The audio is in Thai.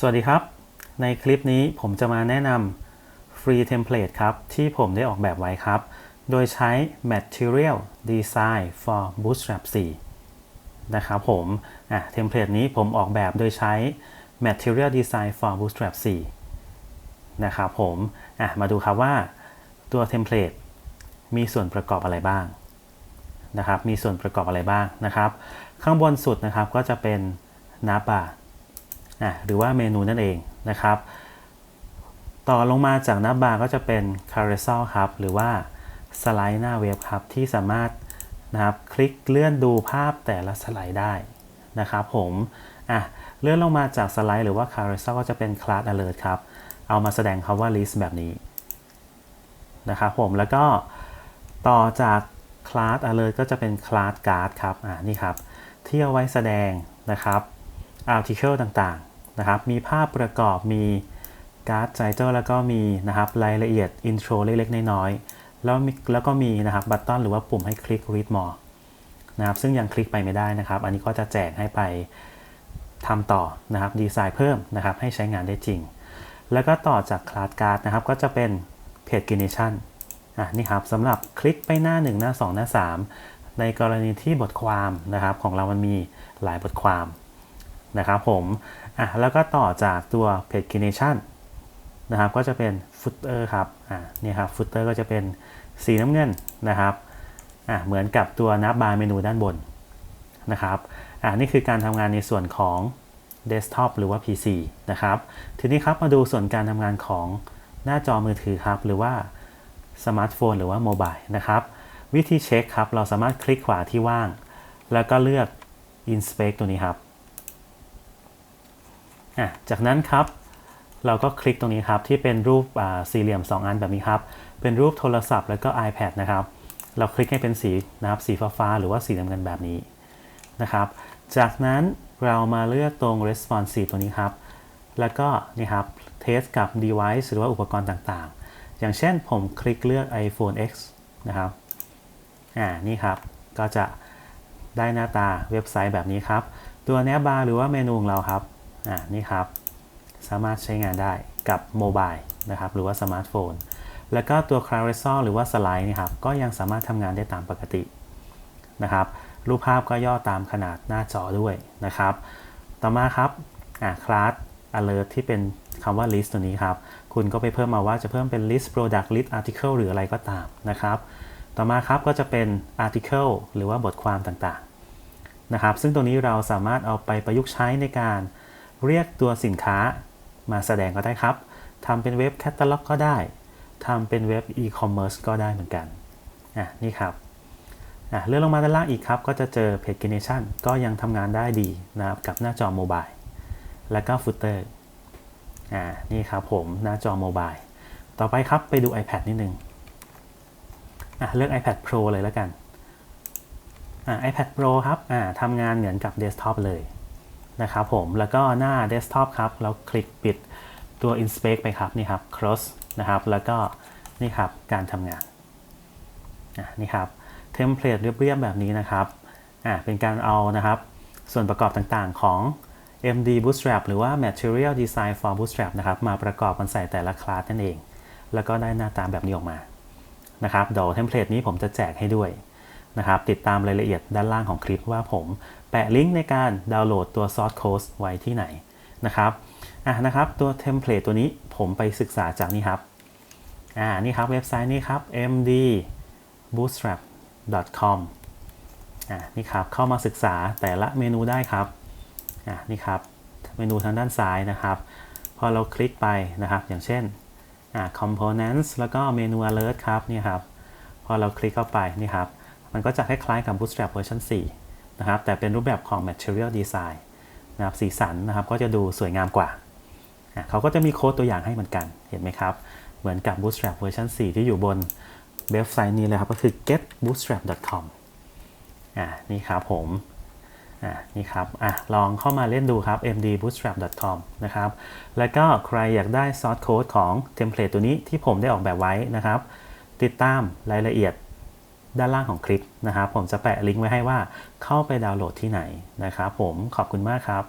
สวัสดีครับ ในคลิปนี้ผมจะมาแนะนำ Free Template ครับ ที่ผมได้ออกแบบไว้ครับ โดยใช้ Material Design for Bootstrap 4 นะครับผมอะเทมเพลตนี้ผมออกแบบโดยใช้ Material Design for Bootstrap 4 นะครับผมอะมาดูครับว่าตัวเทมเพลตมีส่วนประกอบอะไรบ้างนะครับ มีส่วนประกอบอะไรบ้างนะครับ ข้างบนสุดนะครับก็จะเป็นนาบา อะหรือว่าเมนูนั่นเองนะครับ ต่อลงมาจากหน้าบาร์ก็จะเป็น Carousel ครับ หรือว่าสไลด์หน้าเว็บครับ ที่สามารถนะครับ คลิกเลื่อนดูภาพแต่ละสไลด์ได้นะครับผมอะเลื่อนลงมาจากสไลด์หรือว่า Carousel ก็จะเป็น Class Alert ครับ เอามาแสดงคำว่า list แบบนี้นะครับผมแล้วก็ต่อจาก Class Alert ก็จะเป็น Class Guard ครับอ่านี่ครับ ที่เอาไว้แสดงนะครับ article ต่าง นะครับ มีภาพประกอบ มีการ์ดไ i เ l e แล้วก็มีนะครับรายละเอียด intro เล็กๆ น้อยๆ แล้วมีแล้วก็มีนะครับบัตตอนหรือว่าปุ่มให้คลิก read more นะครับซึ่งยังคลิกไปไม่ได้นะครับ อันนี้ก็จะแจกให้ไปทำต่อนะครับดีไซน์เพิ่มนะครับให้ใช้งานได้จริง แล้วก็ต่อจาก class card นะครับก็จะเป็น page generation อะนี่ครับสำหรับคลิกไปหน้า 1 หน้า 2 หน้า 3 ในกรณีที่บทความนะครับของเรามันมีหลายบทความ นะครับผมอะแล้วก็ต่อจากตัว page creation นะครับก็จะเป็น footer ครับอะนี่ครับ footer ก็จะเป็นสีน้ำเงินนะครับอะเหมือนกับตัวนับบาร์เมนูด้านบนนะครับอะนี่คือการทำงานในส่วนของ desktop หรือว่า PC นะครับทีนี้ครับมาดูส่วนการทำงานของหน้าจอมือถือครับหรือว่าสมาร์ทโฟนหรือว่าโมบายนะครับวิธีเช็คครับเราสามารถคลิกขวาที่ว่าง แล้วก็เลือก inspect ตัวนี้ครับ จากนั้นครับเราก็คลิกตรงนี้ครับที่เป็นรูปสี่เหลี่ยม 2 อันแบบนี้ครับ เป็นรูปโทรศัพท์แล้วก็ iPad นะครับ เราคลิกให้เป็นสีนะครับสีฟ้าหรือว่าสีน้ำเงินแบบนี้นะครับ จากนั้นเรามาเลือกตรง responsive ตัวนี้ครับ แล้วก็นี่ครับเทสกับ device หรือว่าอุปกรณ์ต่างๆ อย่างเช่นผมคลิกเลือก iPhone X นะครับ อ่า นี่ครับ ก็จะได้หน้าตาเว็บไซต์แบบนี้ครับ ตัวแนบบาร์หรือว่าเมนูของเราครับ อ่านี่ครับ สามารถใช้งานได้กับโมบายนะครับหรือว่าสมาร์ทโฟน แล้วก็ตัว Carousel หรือว่าสไลด์นี่ครับก็ยังสามารถทำงานได้ตามปกตินะครับรูปภาพก็ย่อตามขนาดหน้าจอด้วยนะครับ ต่อมาครับอ่าคลาส alert ที่เป็นคำว่า list ตัวนี้ครับ คุณก็ไปเพิ่มมาว่าจะเพิ่มเป็น list product list article หรืออะไรก็ตามนะครับ ต่อมาครับก็จะเป็น article หรือว่าบทความต่างๆนะครับ ซึ่งตัวนี้เราสามารถเอาไปประยุกต์ใช้ในการ เรียกตัวสินค้ามาแสดงก็ได้ครับทำเป็นเว็บแคตตาล็อกก็ได้ทำเป็นเว็บอีคอมเมิร์ซก็ได้เหมือนกันอะนี่ครับอะเลื่อนลงมาด้านล่างอีกครับ ก็จะเจอ Page Generation ก็ยังทำงานได้ดีนะครับกับหน้าจอโมบายแล้วก็ฟุตเตอร์อ่านี่ครับผมหน้าจอโมบายต่อไปครับไปดู iPad นิดนึงอะเลือก iPad Pro เลยแล้วกันอ่า iPad Pro ครับอ่าทำงานเหมือนกับเดสก์ท็อปเลย นะครับผมแล้วก็หน้าเดสก์ท็อปครับเราคลิกปิดตัว inspect ไปครับนี่ครับ cross นะครับ แล้วก็นี่ครับการทำงานนี่ครับเทมเพลตเรียบๆแบบนี้นะครับเป็นการเอานะครับส่วนประกอบต่างๆของ MD Bootstrap หรือว่า Material Design for Bootstrap นะครับมาประกอบกันใส่แต่ละคลาสนั่นเอง แล้วก็ได้หน้าตาแบบนี้ออกมานะครับเดี๋ยวเทมเพลตนี้ผมจะแจกให้ด้วย นะครับ ติดตามรายละเอียดด้านล่างของคลิปว่าผมแปะลิงก์ในการดาวน์โหลดตัวซอสโค้ดไว้ที่ไหนนะครับอะนะครับตัวเทมเพลตตัวนี้ผมไปศึกษาจากนี่ครับอ่านี่ครับเว็บไซต์นี้ครับ md bootstrap com อ่านี่ครับเข้ามาศึกษาแต่ละเมนูได้ครับอ่านี่ครับเมนูทางด้านซ้ายนะครับ พอเราคลิกไปนะครับ อย่างเช่นอ่า components แล้วก็เมนู alert ครับนี่ครับ พอเราคลิกเข้าไปนี่ครับ มันก็จะคล้ายๆกับ bootstrap เวอร์ชัน4นะครับแต่เป็นรูปแบบของ material design นะครับสีสันนะครับก็จะดูสวยงามกว่า เขาก็จะมีโค้ดตัวอย่างให้เหมือนกันเห็นไหมครับ เหมือนกับ Bootstrap เวอร์ชัน4ที่อยู่บนเว็บไซต์นี้เลยครับ ก็คือ getbootstrap.com อ่านี่ครับผมอ่านี่ครับอะลองเข้ามาเล่นดูครับ mdbootstrap.com นะครับ แล้วก็ใครอยากได้ซอสโค้ดของเทมเพลตตัวนี้ที่ผมได้ออกแบบไว้นะครับ ติดตามรายละเอียด ด้านล่างของคลิปนะครับผมจะแปะลิงก์ไว้ให้ว่าเข้าไปดาวน์โหลดที่ไหนนะครับผมขอบคุณมากครับ